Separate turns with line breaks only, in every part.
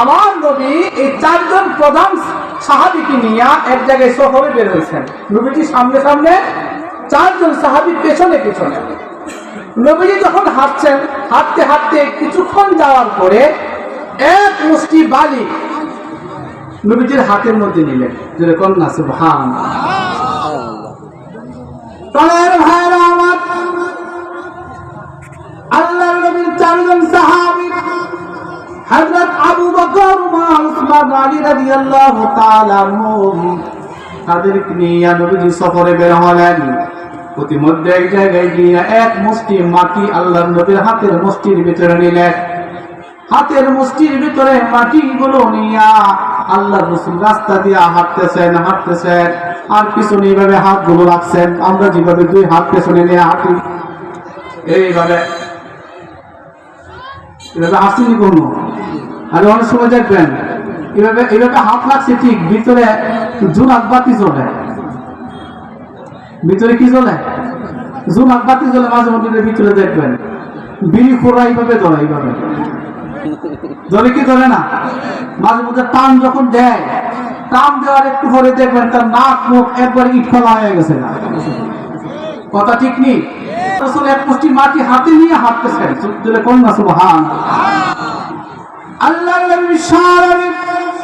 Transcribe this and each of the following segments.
আমার নবী এই চারজন প্রধান সাহাবিকে নিয়ে এক জায়গায় সফরে বের হয়েছেন। নবীজি সামনে সামনে চারজন সাহাবি পেছনে পেছনে। নবীজি যখন হাঁটছেন, হাঁটতে হাঁটতে কিছুক্ষণ যাওয়ার পরে এক মুষ্টি বালি নবীজির হাতের মধ্যে নিলেন। যেরকম না আমার আল্লাহ নবীর চারজন সাহাবী, হযরত তাদেরকে নিয়ে নবীজি সফরে বের হলেন। প্রতিমধ্যে এক জায়গায় গিয়ে এক মুষ্টি মাটি আল্লাহ নবীর হাতের মুষ্টির ভিতরে নিলেন। হাতের মুষ্টির ভিতরে মাটিগুলো নিয়া আল্লাহ রসুল রাস্তা দিয়ে হাঁটতেছেন হাঁটতেছেন। আর পিছনে এইভাবে হাতগুলো রাখছেন। আমরা যেভাবে দুই হাত পেছনে নিয়ে হাঁটি, এইভাবে। এভাবে আসেনি কোনো আর অনেক সময় দেখবেন এভাবে এভাবে হাত রাখছে ঠিক ভিতরে ভিতরে কি মাঝে মধ্যে ভিতরে দেখবেন। বিড়ি খোরা এইভাবে ধরে এইভাবে। ধরে কি ধরে না? মাঝে মধ্যে টান যখন দেয়, টান দেওয়ার একটু পরে দেখবেন তার নাক মুখ একবার ইট ফেলা হয়ে গেছে না। কথা ঠিক নেই? রসুল এক মুষ্টি মাটি হাতে নিয়ে হাঁটতেছেন। কোন না সুবহান। আল্লাহ নবী সারাবে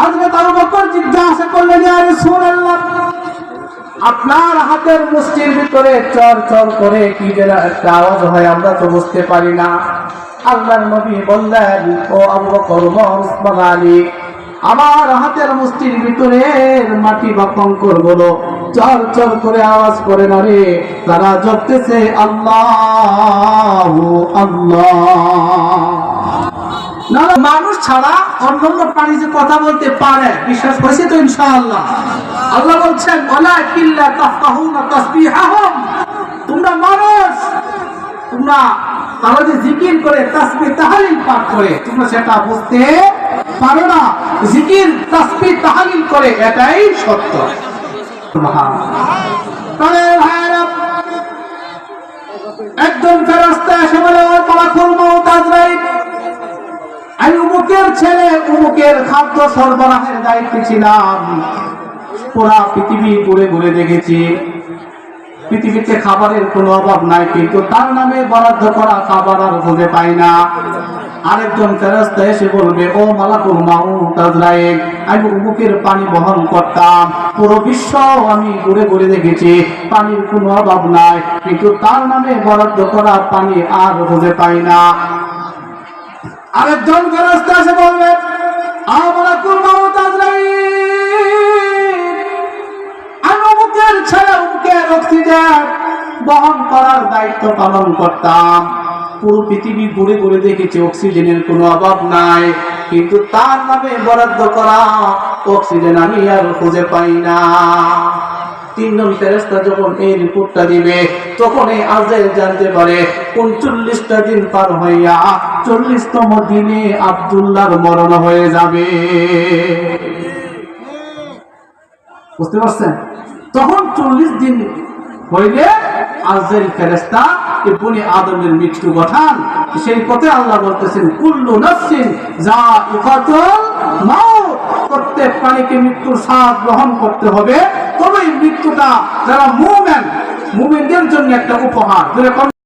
হযরত আবু বকর জিজ্ঞাসা করলেন, ইয়া রাসূলুল্লাহ, আপনার হাতের মুষ্টির ভিতরে চর চর করে কি যেন একটা আওয়াজ হয়, আমরা তো বুঝতে পারি না। আল্লাহর নবী বললেন, ও আবু বকর ওমর উসমান আলী, আমার হাতের মুষ্টির ভিতরে মাটি বা কঙ্করগুলো চর চর করে আওয়াজ করে না রে, তারা জপতেছে, আল্লাহ আল্লাহ। মানুষ ছাড়া প্রাণী যে কথা বলতে পারে, বিশ্বাস তো ইনশাআল্লাহ। আল্লাহ বলছেন কিল্লা তোমরা মানুষ, তোমরা তারা যে জিকির করে তাসবিহ তাহলিল পাঠ করে, তোমরা সেটা বুঝতে পারো না। জিকির তাসবিহ তাহলিল করে, এটাই সত্য। একজন ফেরেশতা এসে উমুকের খাদ্য সরবরাহের দায়িত্বে ছিলাম। পুরা পৃথিবী ঘুরে ঘুরে দেখেছি। পৃথিবীতে খাবারের কোনো অভাব নাই, কিন্তু তার নামে বরাদ্দ করা খাবার আর খুঁজে পাই না। আরেকজন ফেরস্তা এসে বলবে, ও মালাকুল মাউত আজরাইল, আমি পানি বহন করতাম। পুরো বিশ্ব আমি ঘুরে ঘুরে দেখেছি, পানির কোনো অভাব নাই, কিন্তু তার নামে বরাদ্দ করা পানি আর খুঁজে পাই না। আরেকজন ফেরস্তা এসে বলবে আমরা কুরমা আমি অমুকের ছেলে, অমুকের অক্সিজেন বহন করার দায়িত্ব পালন করতাম। পুরো পৃথিবী ঘুরে ঘুরে দেখেছি, অক্সিজেনের কোনো অভাব নাই। কিন্তু তার নামে বরাদ্দ করা অক্সিজেন আমি আর খুঁজে পাই না। তিনজন ফেরেস্তা যখন এই রিপোর্টটা দিবে তখন এই আজরাইল জানতে পারে, উনচল্লিশটা দিন পার হইয়া চল্লিশতম দিনে আব্দুল্লাহর মরণ হয়ে যাবে। বুঝতে পারছেন? তখন চল্লিশ দিন হইলে আজরাইল ফেরেস্তা বনি আদমের মৃত্যু গঠান সেই পথে আল্লাহ বলতেছেন, কুল্লু নফসিন যা ইফাতুল মাউত। প্রত্যেক প্রাণীকে মৃত্যুর স্বাদ গ্রহণ করতে হবে। তবেই মৃত্যুটা যারা মুভমেন্ট মুভমেন্টের জন্য একটা উপহার।